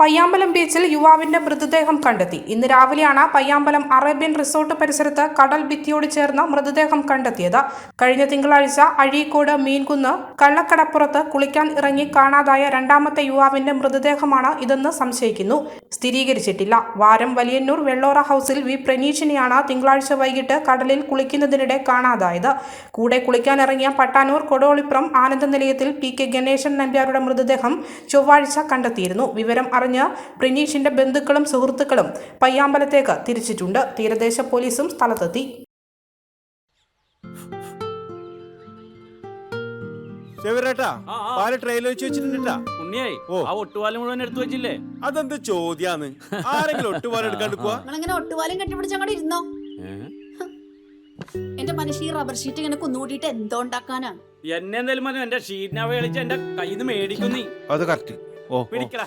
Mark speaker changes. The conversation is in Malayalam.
Speaker 1: പയ്യാമ്പലം ബീച്ചിൽ യുവാവിന്റെ മൃതദേഹം കണ്ടെത്തി. ഇന്ന് രാവിലെയാണ് പയ്യാമ്പലം അറേബ്യൻ റിസോർട്ട് പരിസരത്ത് കടൽ ഭിത്തിയോട് ചേർന്ന് മൃതദേഹം കണ്ടെത്തിയത്. കഴിഞ്ഞ തിങ്കളാഴ്ച അഴീക്കോട് മീൻകുന്ന് കള്ളക്കടപ്പുറത്ത് കുളിക്കാൻ ഇറങ്ങി കാണാതായ രണ്ടാമത്തെ യുവാവിന്റെ മൃതദേഹമാണ് ഇതെന്ന് സംശയിക്കുന്നു. സ്ഥിരീകരിച്ചിട്ടില്ല. വാരം വലിയന്നൂർ വെള്ളോറ ഹൗസിൽ വി പ്രനീഷിനെയാണ് തിങ്കളാഴ്ച വൈകിട്ട് കടലിൽ കുളിക്കുന്നതിനിടെ കാണാതായത്. കൂടെ കുളിക്കാനിറങ്ങിയ പട്ടാനൂർ കൊടോളിപ്പുറം ആനന്ദ നിലയത്തിൽ പി കെ ഗണേശൻ നമ്പ്യാരുടെ മൃതദേഹം ചൊവ്വാഴ്ച കണ്ടെത്തിയിരുന്നു. വിവരം അറിഞ്ഞ് പ്രിനീഷിന്റെ ബന്ധുക്കളും സുഹൃത്തുക്കളും പയ്യാമ്പലത്തേക്ക് തിരിച്ചിട്ടുണ്ട്. തീരദേശ പോലീസും സ്ഥലത്തെത്തി.
Speaker 2: അതെന്ത് ചോദ്യാന്ന്? ആരെങ്കിലും ഒട്ടുപാലം എടുക്കാണ്ടിക്കുക
Speaker 3: നിങ്ങളിങ്ങനെ ഒട്ടുപാലും കെട്ടിപ്പിടിച്ച് അങ്ങോട്ട് ഇരുന്നോ? എന്റെ മനുഷ്യ ഈ റബ്ബർ ഷീറ്റ് ഇങ്ങനെ എന്തോ
Speaker 4: എന്നെ എന്തായാലും എന്റെ ഷീറ്റിനെ കളിച്ച് എന്റെ കയ്യിൽ നിന്ന് മേടിക്കുന്നു നീ.
Speaker 2: അത് കറക്റ്റ് ഓ ഓ.
Speaker 4: പിടിക്കടാ.